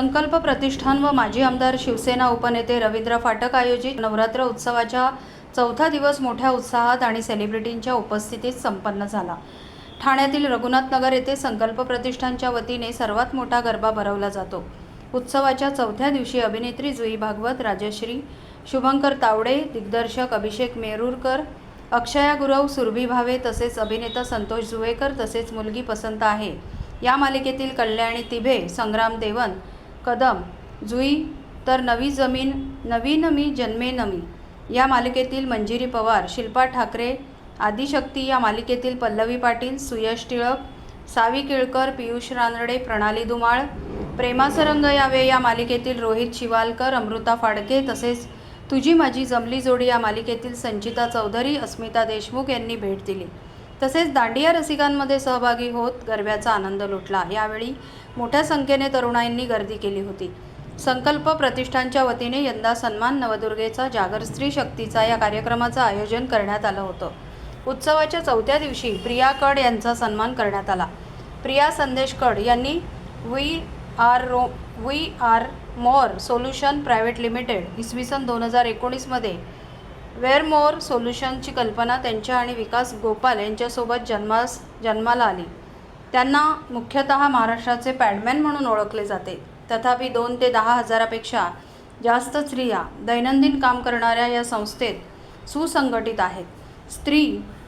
संकल्प प्रतिष्ठान व माजी आमदार शिवसेना उपनेते रवींद्र फाटक आयोजित नवरात्र उत्सवाच्या चौथा दिवस मोठ्या उत्साहात आणि सेलिब्रिटींच्या उपस्थितीत संपन्न झाला. ठाण्यातील रघुनाथनगर येथे संकल्प प्रतिष्ठानच्या वतीने सर्वात मोठा गरबा भरवला जातो. उत्सवाच्या चौथ्या दिवशी अभिनेत्री जुई भागवत राजश्री शुभंकर तावडे दिग्दर्शक अभिषेक मेरूरकर अक्षया गुरव सुरभी भावे तसेच अभिनेता संतोष जुवेकर तसेच मुलगी पसंत आहे. या मालिकेतील कल्याणी तिभे संग्राम देवन कदम जुई तर नवी जमीन नवीन मी जन्मे नमी या मालिकेतील मंजिरी पवार शिल्पा ठाकरे आदिशक्ती या मालिकेतील पल्लवी पाटील सुयश टिळक सावी केळकर पियुष रानडे प्रणाली धुमाळ प्रेमासरंग यावे या मालिकेतील रोहित शिवालकर अमृता फाडके तसेच तुझी माझी जमली जोडी या मालिकेतील संचिता चौधरी अस्मिता देशमुख यांनी भेट दिली. तसेच दांडिया रसिकांमध्ये सहभागी होत गरब्याचा आनंद लुटला. यावेळी मोठ्या संख्येने तरुणाईंनी गर्दी केली होती. संकल्प प्रतिष्ठानच्या वतीने यंदा सन्मान नवदुर्गेचा जागर स्त्री शक्तीचा या कार्यक्रमाचं आयोजन करण्यात आलं होतं. उत्सवाच्या चौथ्या दिवशी प्रिया कड यांचा सन्मान करण्यात आला. प्रिया संदेश कड यांनी V R row V R More solution private limited इसवी सन दोन हजार एकोणीसमध्ये वेअरमोर सोल्युशनची कल्पना त्यांच्या आणि विकास गोपाल यांच्यासोबत जन्मास जन्माला आली. त्यांना मुख्यतः महाराष्ट्राचे पॅडमॅन म्हणून ओळखले जाते. तथापि दोन ते दहा हजारापेक्षा जास्त स्त्रिया दैनंदिन काम करणाऱ्या या संस्थेत सुसंघटित आहेत. स्त्री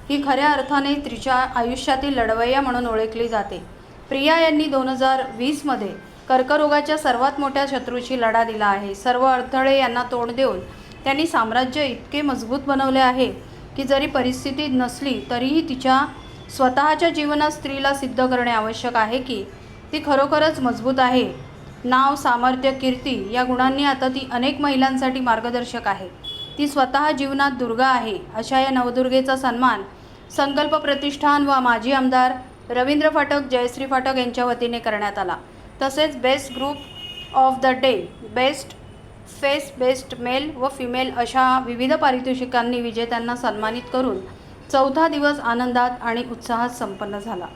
ही खऱ्या अर्थाने तिच्या आयुष्यातील लढवय्या म्हणून ओळखली जाते. प्रिया यांनी दोन हजार वीसमध्ये कर्करोगाच्या सर्वात मोठ्या शत्रूची लढा दिला आहे. सर्व अडथळे यांना तोंड देऊन त्यांनी साम्राज्य इतके मजबूत बनवले आहे की जरी परिस्थिती नसली तरीही तिच्या स्वतःच्या जीवनात स्त्रीला सिद्ध करणे आवश्यक आहे की ती खरोखरच मजबूत आहे. नाव सामर्थ्य कीर्ती या गुणांनी आता ती अनेक महिलांसाठी मार्गदर्शक आहे. ती स्वतः जीवनात दुर्गा आहे अशा या नवदुर्गेचा सन्मान संकल्प प्रतिष्ठान व माजी आमदार रवींद्र फाटक जयश्री फाटक यांच्या वतीने करण्यात आला. तसेच best group of the day best face best male व फिमेल अशा विविध पारितोषिकांनी विजेत्यांना सन्मानित करून चौथा दिवस आनंदात आणि उत्साहात संपन्न झाला.